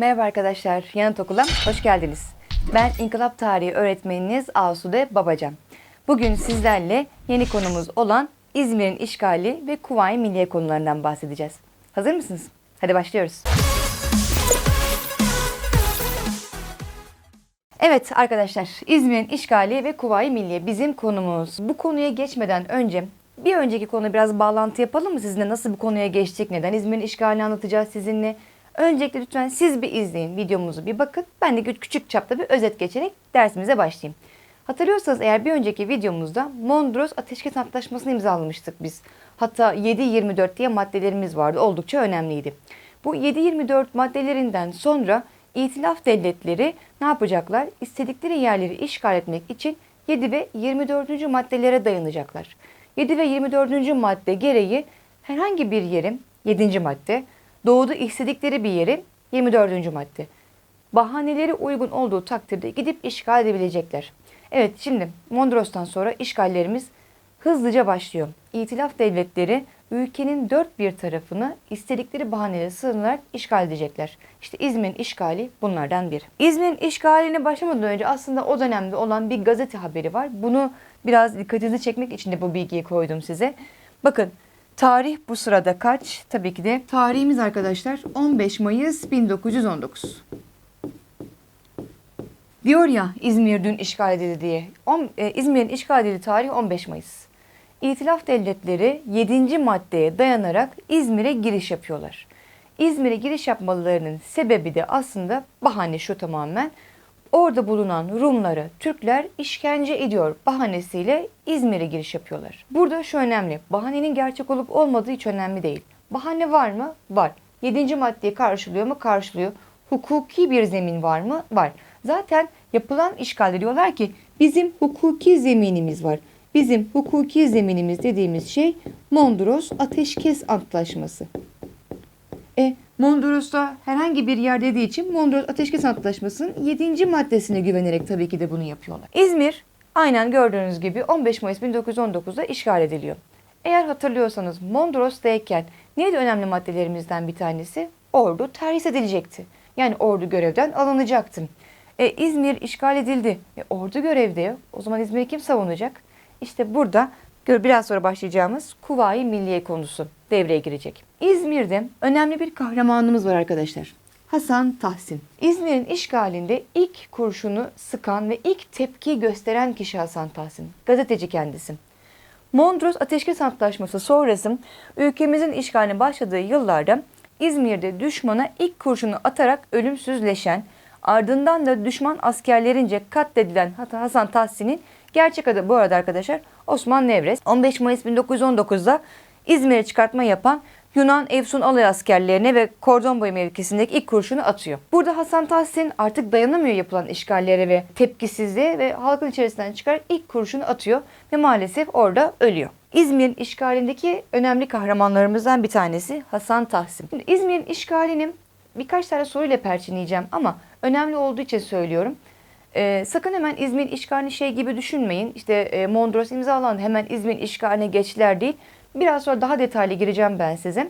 Merhaba arkadaşlar, Yanıt Okula hoş geldiniz. Ben İnkılap Tarihi öğretmeniniz Asude Babacan. Bugün sizlerle yeni konumuz olan İzmir'in işgali ve Kuvayi Milliye konularından bahsedeceğiz. Hazır mısınız? Hadi başlıyoruz. Evet arkadaşlar, İzmir'in işgali ve Kuvayi Milliye bizim konumuz. Bu konuya geçmeden önce bir önceki konu biraz bağlantı yapalım mı sizinle? Nasıl bir konuya geçtik? Neden İzmir'in işgalini anlatacağız sizinle? Öncelikle lütfen siz bir izleyin videomuzu bir bakın. Ben de küçük çapta bir özet geçerek dersimize başlayayım. Hatırlıyorsanız eğer bir önceki videomuzda Mondros Ateşkes Antlaşması'nı imzalamıştık biz. Hatta 7-24 diye maddelerimiz vardı. Oldukça önemliydi. Bu 7-24 maddelerinden sonra İtilaf devletleri ne yapacaklar? İstedikleri yerleri işgal etmek için 7 ve 24. maddelere dayanacaklar. 7 ve 24. madde gereği herhangi bir yerin 7. madde doğuda istedikleri bir yerin 24. madde. Bahaneleri uygun olduğu takdirde gidip işgal edebilecekler. Evet şimdi Mondros'tan sonra işgallerimiz hızlıca başlıyor. İtilaf devletleri ülkenin dört bir tarafını istedikleri bahanelere sığınarak işgal edecekler. İşte İzmir'in işgali bunlardan biri. İzmir'in işgaline başlamadan önce aslında o dönemde olan bir gazete haberi var. Bunu biraz dikkatinizi çekmek için de bu bilgiyi koydum size. Bakın tarih bu sırada kaç? Tabii ki de tarihimiz arkadaşlar 15 Mayıs 1919. Diyor ya İzmir dün işgal edildi diye. E, İzmir'in işgal edildiği tarih 15 Mayıs. İtilaf devletleri 7. maddeye dayanarak İzmir'e giriş yapıyorlar. İzmir'e giriş yapmalarının sebebi de aslında bahane şu tamamen. Orada bulunan Rumları Türkler işkence ediyor bahanesiyle İzmir'e giriş yapıyorlar. Burada şu önemli. Bahanenin gerçek olup olmadığı hiç önemli değil. Bahane var mı? Var. 7. maddeyi karşılıyor mu? Karşılıyor. Hukuki bir zemin var mı? Var. Zaten yapılan işgalde diyorlar ki bizim hukuki zeminimiz var. Bizim hukuki zeminimiz dediğimiz şey Mondros Ateşkes Antlaşması. E, Mondros'ta herhangi bir yer dediği için Mondros Ateşkes Antlaşması'nın 7. maddesine güvenerek tabii ki de bunu yapıyorlar. İzmir aynen gördüğünüz gibi 15 Mayıs 1919'da işgal ediliyor. Eğer hatırlıyorsanız Mondros'tayken neydi önemli maddelerimizden bir tanesi? Ordu terhis edilecekti. Yani ordu görevden alınacaktı. E, İzmir işgal edildi. E, ordu görevde. O zaman İzmir'i kim savunacak? İşte burada biraz sonra başlayacağımız Kuvayi Milliye konusu devreye girecek. İzmir'de önemli bir kahramanımız var arkadaşlar. Hasan Tahsin. İzmir'in işgalinde ilk kurşunu sıkan ve ilk tepki gösteren kişi Hasan Tahsin. Gazeteci kendisi. Mondros Ateşkes Antlaşması sonrası ülkemizin işgaline başladığı yıllarda İzmir'de düşmana ilk kurşunu atarak ölümsüzleşen, ardından da düşman askerlerince katledilen Hasan Tahsin'in gerçek adı bu arada arkadaşlar Osman Nevres. 15 Mayıs 1919'da İzmir'e çıkartma yapan Yunan Efsun alay askerlerine ve kordon boyu mevkisindeki ilk kurşunu atıyor. Burada Hasan Tahsin artık dayanamıyor yapılan işgallere ve tepkisizliğe ve halkın içerisinden çıkarak ilk kurşunu atıyor ve maalesef orada ölüyor. İzmir'in işgalindeki önemli kahramanlarımızdan bir tanesi Hasan Tahsin. İzmir'in işgalini birkaç tane soruyla perçinleyeceğim ama önemli olduğu için söylüyorum. Ee, sakın hemen İzmir işgalini şey gibi düşünmeyin. İşte e, Mondros imzalandı hemen İzmir işgaline geçtiler değil. Biraz sonra daha detaylı gireceğim ben size.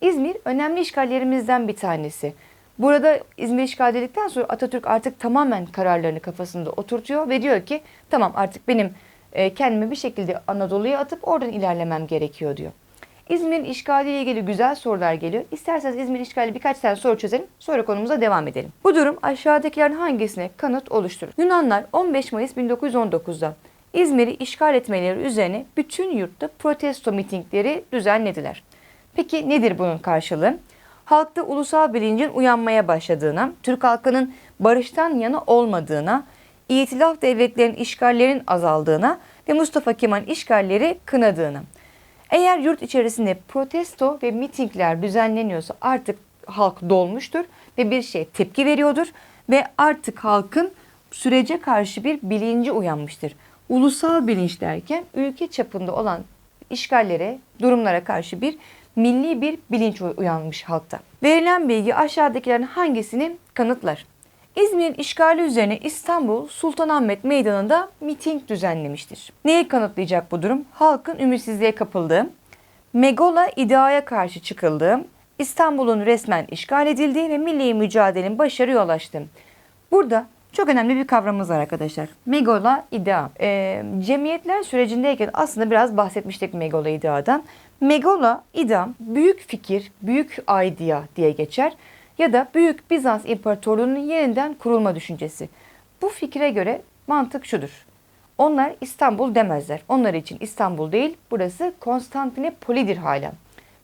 İzmir önemli işgallerimizden bir tanesi. Burada İzmir işgal edildikten sonra Atatürk artık tamamen kararlarını kafasında oturtuyor ve diyor ki tamam artık benim e, kendimi bir şekilde Anadolu'ya atıp oradan ilerlemem gerekiyor diyor. İzmir'in işgaliyle ilgili güzel sorular geliyor. İsterseniz İzmir işgali birkaç tane soru çözelim. Sonra konumuza devam edelim. Bu durum aşağıdakilerin hangisine kanıt oluşturur? Yunanlar 15 Mayıs 1919'da İzmir'i işgal etmeleri üzerine bütün yurtta protesto mitingleri düzenlediler. Peki nedir bunun karşılığı? Halkta ulusal bilincin uyanmaya başladığına, Türk halkının barıştan yana olmadığına, İtilaf devletlerin işgallerin azaldığına ve Mustafa Kemal'in işgalleri kınadığına. Eğer yurt içerisinde protesto ve mitingler düzenleniyorsa artık halk dolmuştur ve bir şey tepki veriyordur ve artık halkın sürece karşı bir bilinci uyanmıştır. Ulusal bilinç derken ülke çapında olan işgallere, durumlara karşı bir milli bir bilinç uyanmış halkta. Verilen bilgi aşağıdakilerin hangisini kanıtlar? İzmir'in işgali üzerine İstanbul Sultanahmet Meydanı'nda miting düzenlemiştir. Neyi kanıtlayacak bu durum? Halkın ümitsizliğe kapıldığı, Megola iddiaya karşı çıkıldığı, İstanbul'un resmen işgal edildiği ve milli mücadelenin başarı yol açtı. Burada çok önemli bir kavramımız var arkadaşlar. Megola idea. Ee, cemiyetler sürecindeyken aslında biraz bahsetmiştik Megola ideadan. Megola idea büyük fikir, büyük idea diye geçer ya da Büyük Bizans İmparatorluğu'nun yeniden kurulma düşüncesi. Bu fikre göre mantık şudur. Onlar İstanbul demezler. Onlar için İstanbul değil, burası Konstantinopoli'dir hala.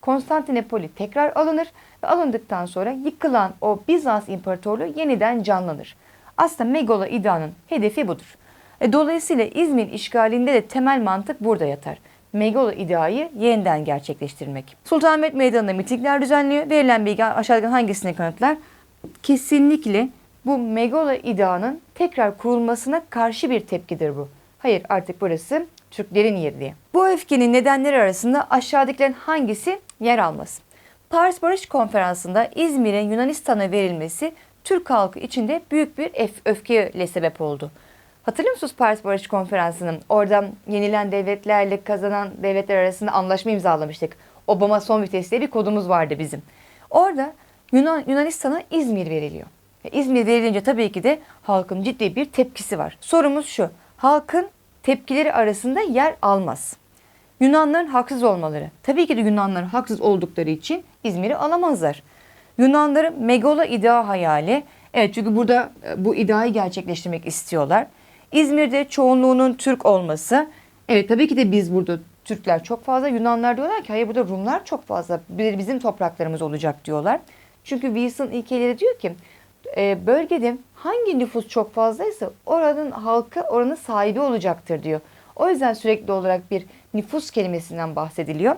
Konstantinopoli tekrar alınır ve alındıktan sonra yıkılan o Bizans İmparatorluğu yeniden canlanır. Aslında Megola İda'nın hedefi budur. E, dolayısıyla İzmir işgalinde de temel mantık burada yatar. Megola İda'yı yeniden gerçekleştirmek. Sultanahmet Meydanı'nda mitingler düzenliyor. Verilen bilgi aşağıdaki hangisini kanıtlar? Kesinlikle bu Megola İda'nın tekrar kurulmasına karşı bir tepkidir bu. Hayır artık burası Türklerin yeri diye. Bu öfkenin nedenleri arasında aşağıdakilerin hangisi yer almaz? Paris Barış Konferansı'nda İzmir'in Yunanistan'a verilmesi Türk halkı içinde büyük bir öfkeyle sebep oldu. Hatırlıyor musunuz Paris Barış Konferansı'nın? Oradan yenilen devletlerle kazanan devletler arasında anlaşma imzalamıştık. Obama son vites diye bir kodumuz vardı bizim. Orada Yunan, Yunanistan'a İzmir veriliyor. Ve İzmir verilince tabii ki de halkın ciddi bir tepkisi var. Sorumuz şu. Halkın tepkileri arasında yer almaz. Yunanların haksız olmaları. Tabii ki de Yunanlar haksız oldukları için İzmir'i alamazlar. Yunanların Megola iddia hayali. Evet çünkü burada e, bu iddiayı gerçekleştirmek istiyorlar. İzmir'de çoğunluğunun Türk olması. Evet tabii ki de biz burada Türkler çok fazla. Yunanlar diyorlar ki hayır burada Rumlar çok fazla. Bizim topraklarımız olacak diyorlar. Çünkü Wilson ilkeleri diyor ki e, bölgede hangi nüfus çok fazlaysa oranın halkı oranın sahibi olacaktır diyor. O yüzden sürekli olarak bir nüfus kelimesinden bahsediliyor.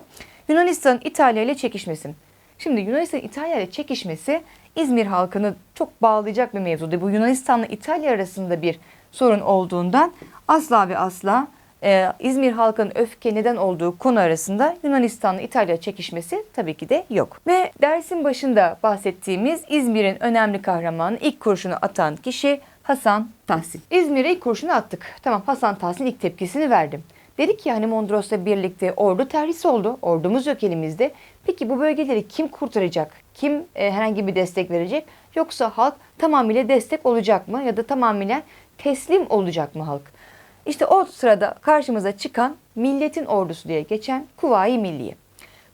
Yunanistan İtalya ile çekişmesi. Şimdi Yunanistan İtalya ile çekişmesi İzmir halkını çok bağlayacak bir mevzudu. Bu Yunanistan'la İtalya arasında bir sorun olduğundan asla ve asla e, İzmir halkının öfke neden olduğu konu arasında Yunanistan'la İtalya çekişmesi tabii ki de yok. Ve dersin başında bahsettiğimiz İzmir'in önemli kahramanı ilk kurşunu atan kişi Hasan Tahsin. İzmir'e ilk kurşunu attık. Tamam Hasan Tahsin ilk tepkisini verdim. Dedik ki hani Mondros'la birlikte ordu terhis oldu. Ordumuz yok elimizde. Peki bu bölgeleri kim kurtaracak? Kim e, herhangi bir destek verecek? Yoksa halk tamamıyla destek olacak mı? Ya da tamamıyla teslim olacak mı halk? İşte o sırada karşımıza çıkan milletin ordusu diye geçen Kuvayi Milliye.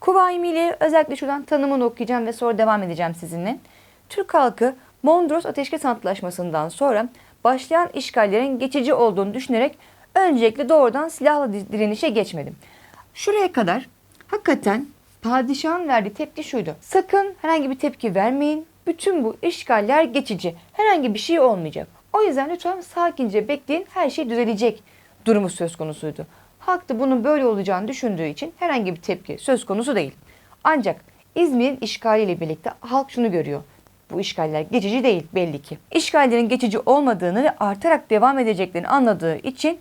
Kuvayi Milliye özellikle şuradan tanımını okuyacağım ve sonra devam edeceğim sizinle. Türk halkı Mondros Ateşkes Antlaşması'ndan sonra başlayan işgallerin geçici olduğunu düşünerek öncelikle doğrudan silahlı direnişe geçmedim. Şuraya kadar hakikaten padişahın verdiği tepki şuydu. Sakın herhangi bir tepki vermeyin. Bütün bu işgaller geçici. Herhangi bir şey olmayacak. O yüzden lütfen sakince bekleyin her şey düzelecek durumu söz konusuydu. Halk da bunun böyle olacağını düşündüğü için herhangi bir tepki söz konusu değil. Ancak İzmir'in işgaliyle birlikte halk şunu görüyor. Bu işgaller geçici değil belli ki. İşgallerin geçici olmadığını ve artarak devam edeceklerini anladığı için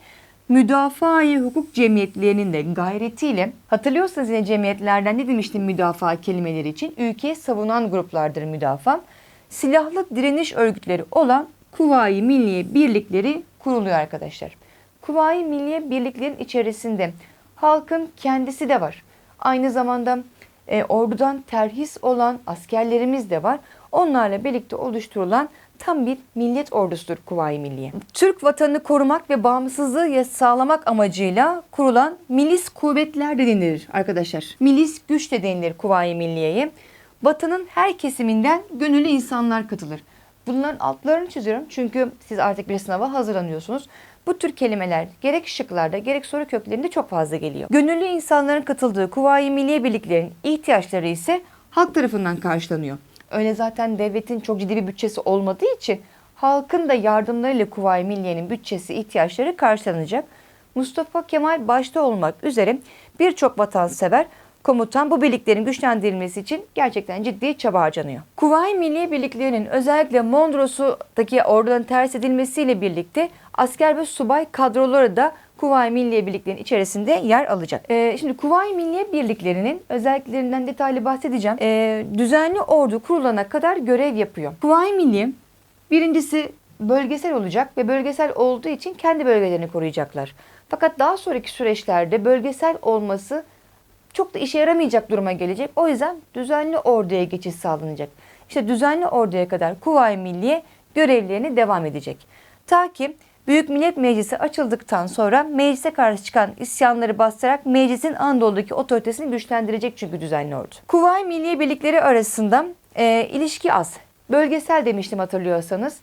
müdafaa hukuk cemiyetlerinin de gayretiyle hatırlıyorsanız yine cemiyetlerden ne demiştim müdafaa kelimeleri için? Ülkeyi savunan gruplardır müdafaa. Silahlı direniş örgütleri olan Kuvayi Milliye Birlikleri kuruluyor arkadaşlar. Kuvayi Milliye Birliklerin içerisinde halkın kendisi de var. Aynı zamanda e, ordudan terhis olan askerlerimiz de var. Onlarla birlikte oluşturulan tam bir millet ordusudur Kuvayi Milliye. Türk vatanını korumak ve bağımsızlığı sağlamak amacıyla kurulan milis kuvvetler de denilir arkadaşlar. Milis güç de denilir Kuvayi Milliye'ye. Vatanın her kesiminden gönüllü insanlar katılır. Bunların altlarını çiziyorum çünkü siz artık bir sınava hazırlanıyorsunuz. Bu tür kelimeler gerek şıklarda gerek soru köklerinde çok fazla geliyor. Gönüllü insanların katıldığı Kuvayi Milliye Birliklerin ihtiyaçları ise halk tarafından karşılanıyor. Öyle zaten devletin çok ciddi bir bütçesi olmadığı için halkın da yardımlarıyla Kuvayi Milliye'nin bütçesi ihtiyaçları karşılanacak. Mustafa Kemal başta olmak üzere birçok vatansever komutan bu birliklerin güçlendirilmesi için gerçekten ciddi çaba harcanıyor. Kuvayi Milliye Birliklerinin özellikle Mondros'taki orduların ters edilmesiyle birlikte asker ve subay kadroları da Kuvayi Milliye Birliklerinin içerisinde yer alacak. Ee, şimdi Kuvayi Milliye Birliklerinin özelliklerinden detaylı bahsedeceğim. Ee, düzenli ordu kurulana kadar görev yapıyor. Kuvayi Milliye birincisi bölgesel olacak ve bölgesel olduğu için kendi bölgelerini koruyacaklar. Fakat daha sonraki süreçlerde bölgesel olması çok da işe yaramayacak duruma gelecek. O yüzden düzenli orduya geçiş sağlanacak. İşte düzenli orduya kadar Kuvayi Milliye görevlerini devam edecek. Ta ki Büyük Millet Meclisi açıldıktan sonra meclise karşı çıkan isyanları bastırarak meclisin Anadolu'daki otoritesini güçlendirecek çünkü düzenli ordu. Kuvayi Milliye birlikleri arasında e, ilişki az. Bölgesel demiştim hatırlıyorsanız.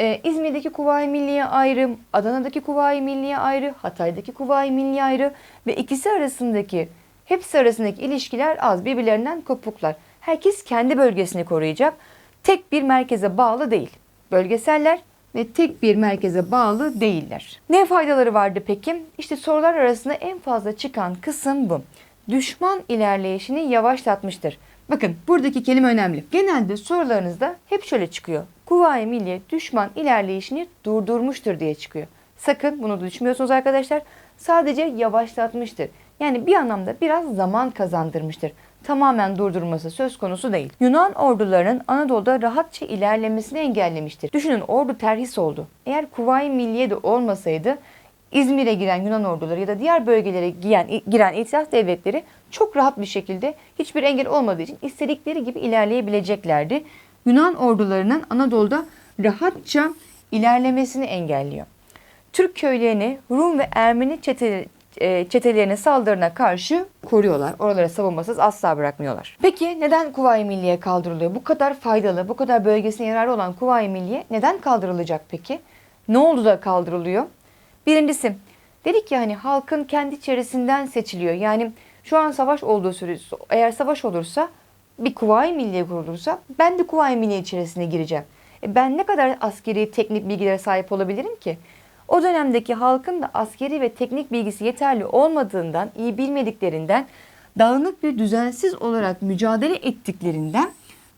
E, İzmir'deki Kuvayi Milliye ayrı, Adana'daki Kuvayi Milliye ayrı, Hatay'daki Kuvayi Milliye ayrı ve ikisi arasındaki hepsi arasındaki ilişkiler az, birbirlerinden kopuklar. Herkes kendi bölgesini koruyacak. Tek bir merkeze bağlı değil. Bölgeseller ve tek bir merkeze bağlı değiller. Ne faydaları vardı peki? İşte sorular arasında en fazla çıkan kısım bu. Düşman ilerleyişini yavaşlatmıştır. Bakın buradaki kelime önemli. Genelde sorularınızda hep şöyle çıkıyor. Kuvayi Milliye düşman ilerleyişini durdurmuştur diye çıkıyor. Sakın bunu düşmüyorsunuz arkadaşlar. Sadece yavaşlatmıştır. Yani bir anlamda biraz zaman kazandırmıştır. Tamamen durdurması söz konusu değil. Yunan ordularının Anadolu'da rahatça ilerlemesini engellemiştir. Düşünün ordu terhis oldu. Eğer Kuvayi Milliye de olmasaydı İzmir'e giren Yunan orduları ya da diğer bölgelere giren, giren itilaf devletleri çok rahat bir şekilde hiçbir engel olmadığı için istedikleri gibi ilerleyebileceklerdi. Yunan ordularının Anadolu'da rahatça ilerlemesini engelliyor. Türk köylerini Rum ve Ermeni çete, e, çetelerine saldırına karşı koruyorlar. Oraları savunmasız asla bırakmıyorlar. Peki neden Kuvayi Milliye kaldırılıyor? Bu kadar faydalı, bu kadar bölgesine yararlı olan Kuvayi Milliye neden kaldırılacak peki? Ne oldu da kaldırılıyor? Birincisi, dedik ya hani halkın kendi içerisinden seçiliyor. Yani şu an savaş olduğu sürece, eğer savaş olursa bir Kuvayi Milliye kurulursa ben de Kuvayi Milliye içerisine gireceğim. E ben ne kadar askeri teknik bilgilere sahip olabilirim ki? O dönemdeki halkın da askeri ve teknik bilgisi yeterli olmadığından, iyi bilmediklerinden, dağınık ve düzensiz olarak mücadele ettiklerinden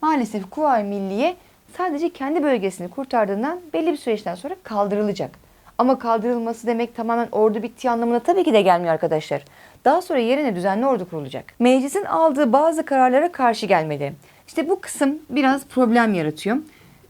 maalesef Kuvayi Milliye sadece kendi bölgesini kurtardığından belli bir süreçten sonra kaldırılacak. Ama kaldırılması demek tamamen ordu bittiği anlamına tabii ki de gelmiyor arkadaşlar. Daha sonra yerine düzenli ordu kurulacak. Meclisin aldığı bazı kararlara karşı gelmeleri. İşte bu kısım biraz problem yaratıyor.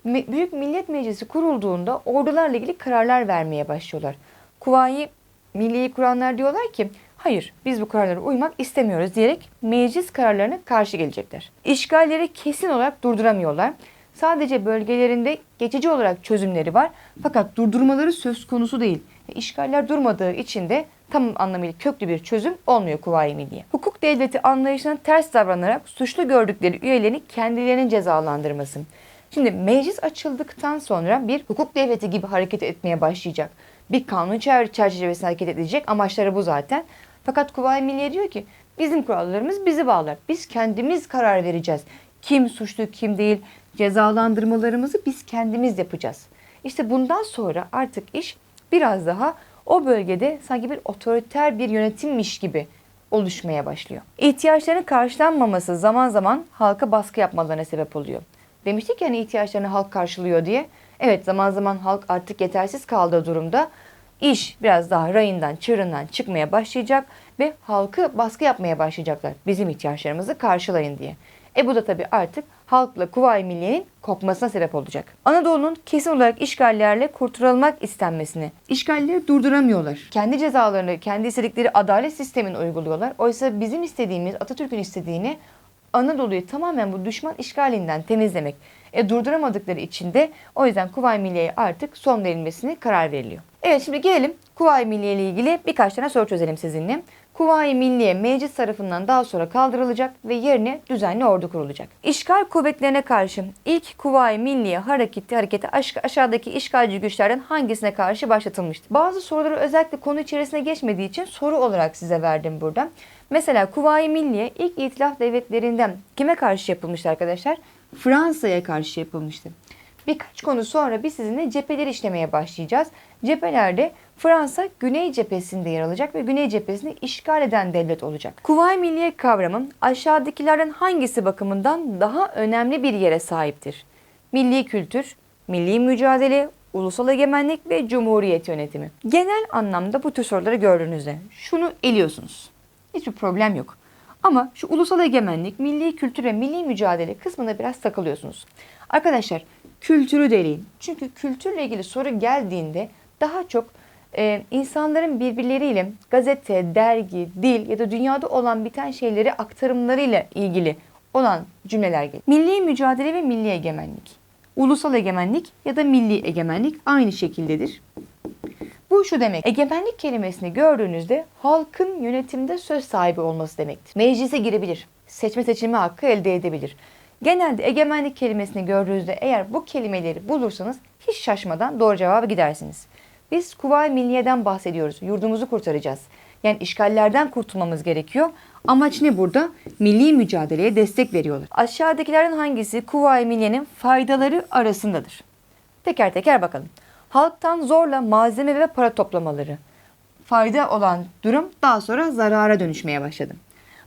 Büyük Millet Meclisi kurulduğunda ordularla ilgili kararlar vermeye başlıyorlar. Kuvayi Milliye'yi kuranlar diyorlar ki hayır biz bu kararlara uymak istemiyoruz diyerek meclis kararlarına karşı gelecekler. İşgalleri kesin olarak durduramıyorlar. Sadece bölgelerinde geçici olarak çözümleri var fakat durdurmaları söz konusu değil. İşgaller durmadığı için de tam anlamıyla köklü bir çözüm olmuyor Kuvayi Milliye. Hukuk devleti anlayışına ters davranarak suçlu gördükleri üyelerini kendilerinin cezalandırması. Şimdi meclis açıldıktan sonra bir hukuk devleti gibi hareket etmeye başlayacak. Bir kanun çerçevesinde hareket edecek. Amaçları bu zaten. Fakat Kuvayi Milliye diyor ki bizim kurallarımız bizi bağlar. Biz kendimiz karar vereceğiz. Kim suçlu kim değil cezalandırmalarımızı biz kendimiz yapacağız. İşte bundan sonra artık iş biraz daha o bölgede sanki bir otoriter bir yönetimmiş gibi oluşmaya başlıyor. İhtiyaçların karşılanmaması zaman zaman halka baskı yapmalarına sebep oluyor. Demiştik ya hani ihtiyaçlarını halk karşılıyor diye. Evet zaman zaman halk artık yetersiz kaldığı durumda iş biraz daha rayından çığırından çıkmaya başlayacak ve halkı baskı yapmaya başlayacaklar. Bizim ihtiyaçlarımızı karşılayın diye. E bu da tabii artık halkla Kuvayi Milliye'nin kopmasına sebep olacak. Anadolu'nun kesin olarak işgallerle kurtarılmak istenmesini, işgalleri durduramıyorlar. Kendi cezalarını, kendi istedikleri adalet sistemini uyguluyorlar. Oysa bizim istediğimiz, Atatürk'ün istediğini Anadolu'yu tamamen bu düşman işgalinden temizlemek. E, durduramadıkları için de o yüzden Kuvayi Milliye'ye artık son verilmesini karar veriliyor. Evet şimdi gelelim Kuvayi Milliye ile ilgili birkaç tane soru çözelim sizinle. Kuvayi Milliye meclis tarafından daha sonra kaldırılacak ve yerine düzenli ordu kurulacak. İşgal kuvvetlerine karşı ilk Kuvayi Milliye hareketi hareketi aşağıdaki işgalci güçlerden hangisine karşı başlatılmıştı? Bazı soruları özellikle konu içerisine geçmediği için soru olarak size verdim burada. Mesela Kuvayi Milliye ilk itilaf devletlerinden kime karşı yapılmıştı arkadaşlar? Fransa'ya karşı yapılmıştı. Birkaç konu sonra biz sizinle cepheleri işlemeye başlayacağız. Cephelerde Fransa Güney cephesinde yer alacak ve Güney cephesini işgal eden devlet olacak. Kuvayi Milliye kavramı aşağıdakilerden hangisi bakımından daha önemli bir yere sahiptir? Milli kültür, milli mücadele, ulusal egemenlik ve cumhuriyet yönetimi. Genel anlamda bu tür soruları gördüğünüzde şunu eliyorsunuz. Hiçbir problem yok. Ama şu ulusal egemenlik, milli kültür ve milli mücadele kısmında biraz takılıyorsunuz. Arkadaşlar kültürü deleyin. Çünkü kültürle ilgili soru geldiğinde daha çok e, insanların birbirleriyle gazete, dergi, dil ya da dünyada olan biten şeyleri aktarımlarıyla ilgili olan cümleler gelir. Milli mücadele ve milli egemenlik. Ulusal egemenlik ya da milli egemenlik aynı şekildedir. Bu şu demek. Egemenlik kelimesini gördüğünüzde halkın yönetimde söz sahibi olması demektir. Meclise girebilir. Seçme seçilme hakkı elde edebilir. Genelde egemenlik kelimesini gördüğünüzde eğer bu kelimeleri bulursanız hiç şaşmadan doğru cevaba gidersiniz. Biz Kuvayi Milliye'den bahsediyoruz. Yurdumuzu kurtaracağız. Yani işgallerden kurtulmamız gerekiyor. Amaç ne burada? Milli mücadeleye destek veriyorlar. Aşağıdakilerden hangisi Kuvayi Milliye'nin faydaları arasındadır? Teker teker bakalım. Halktan zorla malzeme ve para toplamaları. Fayda olan durum daha sonra zarara dönüşmeye başladı.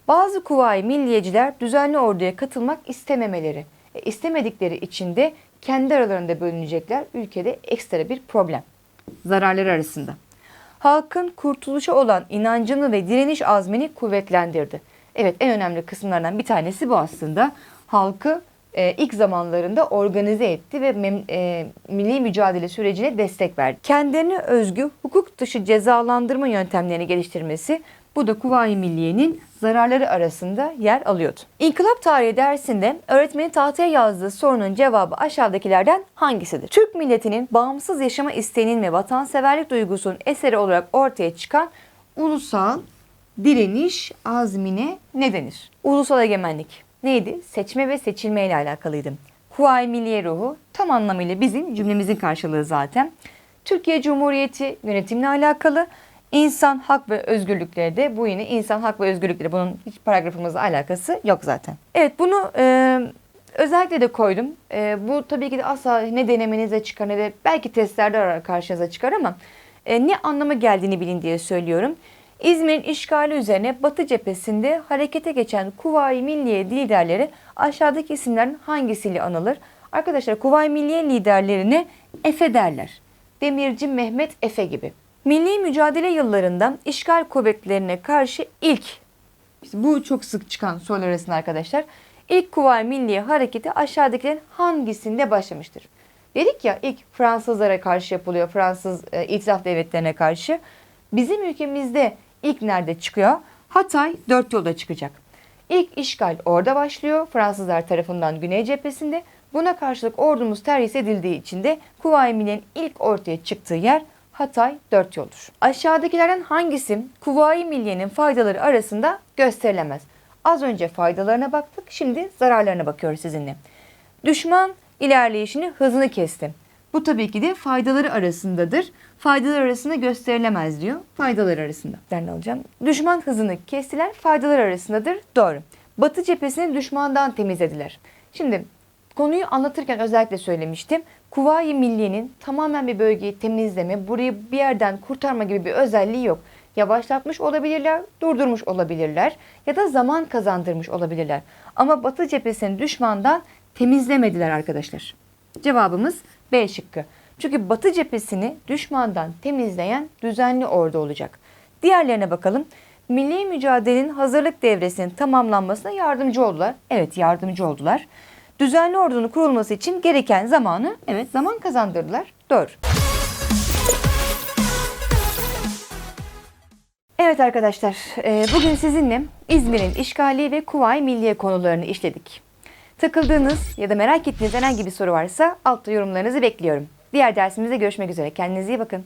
Bazı kuvayi milliyeciler düzenli orduya katılmak istememeleri, e, istemedikleri için de kendi aralarında bölünecekler. Ülkede ekstra bir problem. Zararları arasında. Halkın kurtuluşa olan inancını ve direniş azmini kuvvetlendirdi. Evet en önemli kısımlardan bir tanesi bu aslında. Halkı e, ilk zamanlarında organize etti ve mem- e, milli mücadele sürecine destek verdi. Kendilerine özgü hukuk dışı cezalandırma yöntemlerini geliştirmesi bu da Kuvayi Milliye'nin zararları arasında yer alıyordu. İnkılap tarihi dersinde öğretmenin tahtaya yazdığı sorunun cevabı aşağıdakilerden hangisidir? Türk milletinin bağımsız yaşama isteğinin ve vatanseverlik duygusunun eseri olarak ortaya çıkan ulusal direniş azmine ne denir? Ulusal egemenlik neydi? Seçme ve seçilme ile alakalıydı. Kuvayi Milliye ruhu tam anlamıyla bizim cümlemizin karşılığı zaten. Türkiye Cumhuriyeti yönetimle alakalı. İnsan hak ve özgürlükleri de bu yine insan hak ve özgürlükleri bunun hiç paragrafımızla alakası yok zaten. Evet bunu e, özellikle de koydum. E, bu tabii ki de asla ne denemenize çıkar ne de belki testlerde karşınıza çıkar ama e, ne anlama geldiğini bilin diye söylüyorum. İzmir'in işgali üzerine Batı cephesinde harekete geçen Kuvayi Milliye liderleri aşağıdaki isimlerin hangisiyle anılır? Arkadaşlar Kuvayi Milliye liderlerine Efe derler. Demirci Mehmet Efe gibi. Milli mücadele yıllarında işgal kuvvetlerine karşı ilk, bu çok sık çıkan sorular arasında arkadaşlar, ilk Kuvayi Milliye hareketi aşağıdakilerin hangisinde başlamıştır? Dedik ya ilk Fransızlara karşı yapılıyor, Fransız e, itilaf devletlerine karşı. Bizim ülkemizde ilk nerede çıkıyor? Hatay dört yolda çıkacak. İlk işgal orada başlıyor Fransızlar tarafından Güney cephesinde. Buna karşılık ordumuz terhis edildiği için de Kuvayi Milliye'nin ilk ortaya çıktığı yer Hatay dört yoldur. Aşağıdakilerden hangisi Kuvayi Milliye'nin faydaları arasında gösterilemez? Az önce faydalarına baktık, şimdi zararlarına bakıyoruz sizinle. Düşman ilerleyişini hızını kesti. Bu tabii ki de faydaları arasındadır. Faydalar arasında gösterilemez diyor. Faydalar arasında. Derni alacağım. Düşman hızını kestiler. Faydalar arasındadır. Doğru. Batı cephesini düşmandan temizlediler. Şimdi konuyu anlatırken özellikle söylemiştim. Kuvayi Milliye'nin tamamen bir bölgeyi temizleme, burayı bir yerden kurtarma gibi bir özelliği yok. Yavaşlatmış olabilirler, durdurmuş olabilirler ya da zaman kazandırmış olabilirler. Ama Batı cephesini düşmandan temizlemediler arkadaşlar. Cevabımız B şıkkı. Çünkü Batı cephesini düşmandan temizleyen düzenli ordu olacak. Diğerlerine bakalım. Milli mücadelenin hazırlık devresinin tamamlanmasına yardımcı oldular. Evet yardımcı oldular. Düzenli ordunun kurulması için gereken zamanı evet zaman kazandırdılar. Doğru. Evet arkadaşlar, e, bugün sizinle İzmir'in işgali ve Kuvayi Milliye konularını işledik. Takıldığınız ya da merak ettiğiniz herhangi bir soru varsa altta yorumlarınızı bekliyorum. Diğer dersimizde görüşmek üzere. Kendinize iyi bakın.